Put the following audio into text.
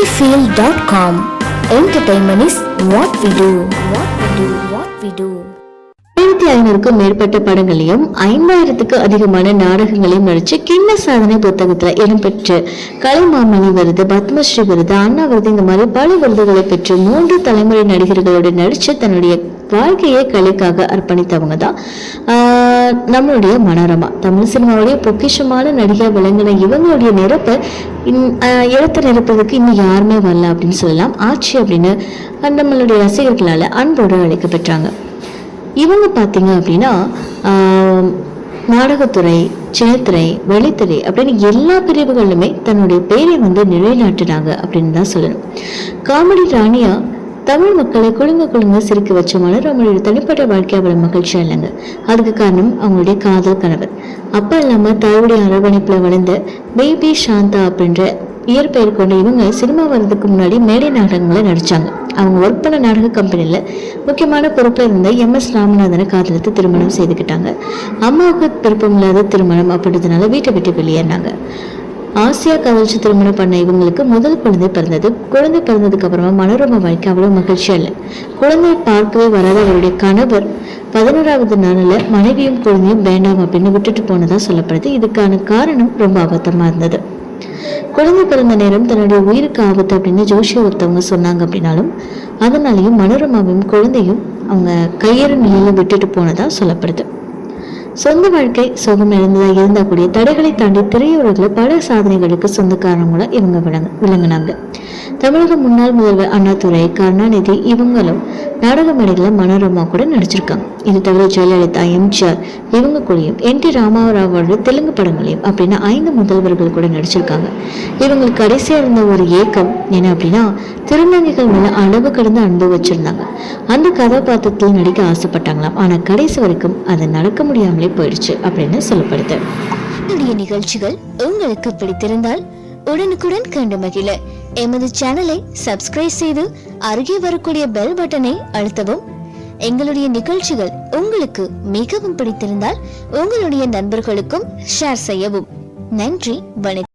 sunnyfield.com. Entertainment is what we do. What we do. What we do. ஐநூறுக்கும் மேற்பட்ட படங்களையும் ஐந்தாயிரத்துக்கு அதிகமான நாடகங்களையும் நடிச்சு கிண்ண சாதனை புத்தகத்துல இடம்பெற்று கலைமாமணி விருது பத்மஸ்ரீ விருது அண்ணா விருது இந்த மாதிரி பல விருதுகளை பெற்று மூன்று தலைமுறை நடிகர்களோடு நடிச்சு தன்னுடைய வாழ்க்கையை கலைக்காக அர்ப்பணித்தவங்க தான் நம்மளுடைய மனோரமா. தமிழ் சினிமாவுடைய பொக்கிஷமான நடிகை விளங்கின இவங்களுடைய நிரப்பை இன்- ஆஹ், நிரப்புறதுக்கு இன்னும் யாருமே வரல அப்படின்னு சொல்லலாம். ஆட்சி அப்படின்னு நம்மளுடைய ரசிகர்களால் அன்போடு அழைக்கப்பெற்றாங்க. இவங்க பார்த்தீங்க அப்படின்னா நாடகத்துறை சின்னத்துறை வெளித்துறை அப்படின்னு எல்லா பிரிவுகளிலுமே தன்னுடைய பேரை வந்து நிலைநாட்டினாங்க அப்படின்னு தான் சொல்லணும். காமெடி ராணியா தமிழ் மக்களை குழுங்க குழுங்க சிரிக்க வச்ச மனோரமனுடைய தனிப்பட்ட வாழ்க்கை அவ்வளோ மகிழ்ச்சி இல்லைங்க அதுக்கு காரணம் அவங்களுடைய காதல் கணவர். அப்பா இல்லாமல் தாயுடைய அரவணைப்பில் வளர்ந்த பேபி சாந்தா அப்படின்ற இயற்பெயர் கொண்ட இவங்க சினிமா வர்றதுக்கு முன்னாடி மேடை நாடகங்களை நடித்தாங்க அவங்க ஒர்க் பண்ண நாடக கம்பெனியில் முக்கியமான பொறுப்பில் இருந்த எம் எஸ் ராமநாதனை காதலித்து திருமணம் செய்துக்கிட்டாங்க. அம்மாவுக்கு விருப்பம் இல்லாத திருமணம் அப்படின்றதுனால வீட்டை விட்டு வெளியேறினாங்க. ஆசியா காதலிச்சு திருமணம் பண்ண இவங்களுக்கு முதல் குழந்தை பிறந்தது. குழந்தை பிறந்ததுக்கு அப்புறமா மனோரமா வாழ்க்கை அவ்வளவு மகிழ்ச்சியா இல்லை குழந்தையை பார்க்கவே வராத அவருடைய கணவர் பதினோராவது நாளில் மனைவியும் குழந்தையும் வேண்டாம் அப்படின்னு விட்டுட்டு போனதா சொல்லப்படுது. இதுக்கான காரணம் ரொம்ப அபத்தமா இருந்தது. குழந்தை பிறந்த நேரம் தன்னுடைய உயிருக்கு ஆபத்து அப்படின்னு ஜோஷிய ஒருத்தவங்க சொன்னாங்க அப்படின்னாலும் அதனாலையும் மனோரமாவையும் குழந்தையும் அவங்க கையறு நிலையில விட்டுட்டு போனதா சொல்லப்படுது. சொந்த வாழ்க்கை சுகம் இழந்ததா இருந்தால் கூடிய தடைகளை தாண்டி திரையுலகில் பல சாதனைகளுக்கு சொந்தக்காரங்களா இவங்க விளங்க விளங்கினாங்க. தமிழக முன்னாள் முதல்வர் அண்ணாதுரை கருணாநிதி இவங்களும் நாடக மேடையில் மனோரமா கூட நடிச்சிருக்காங்க. இது தவிர ஜெயலலிதா எம்ஜிஆர் இவங்க கூடயும் என் டி ராமாராவோட தெலுங்கு படங்களையும் அப்படின்னு ஐந்து முதல்வர்கள் கூட நடிச்சிருக்காங்க. இவங்களுக்கு கடைசியா இருந்த ஒரு ஏக்கம் என்ன அப்படின்னா திருநங்கைகள் மேலே அளவு கடந்து அன்பு வச்சிருந்தாங்க. அந்த கதாபாத்திரத்தில் நடிக்க ஆசைப்பட்டாங்களாம். ஆனால் கடைசி வரைக்கும் அது நடக்க முடியாமலே போயிடுச்சு அப்படின்னு சொல்லப்படுது. என்னுடைய நிகழ்ச்சிகள் உங்களுக்கு பிடித்திருந்தால் உடனுக்குடன் கண்டு மகிழ. எமது சேனலை சப்ஸ்கிரைப் செய்து அருகே வரக்கூடிய பெல் பட்டனை அழுத்தவும். எங்களுடைய நிகழ்ச்சிகள் உங்களுக்கு மிகவும் பிடித்திருந்தால் உங்களுடைய நண்பர்களுக்கும் ஷேர் செய்யவும். நன்றி வணக்கம்.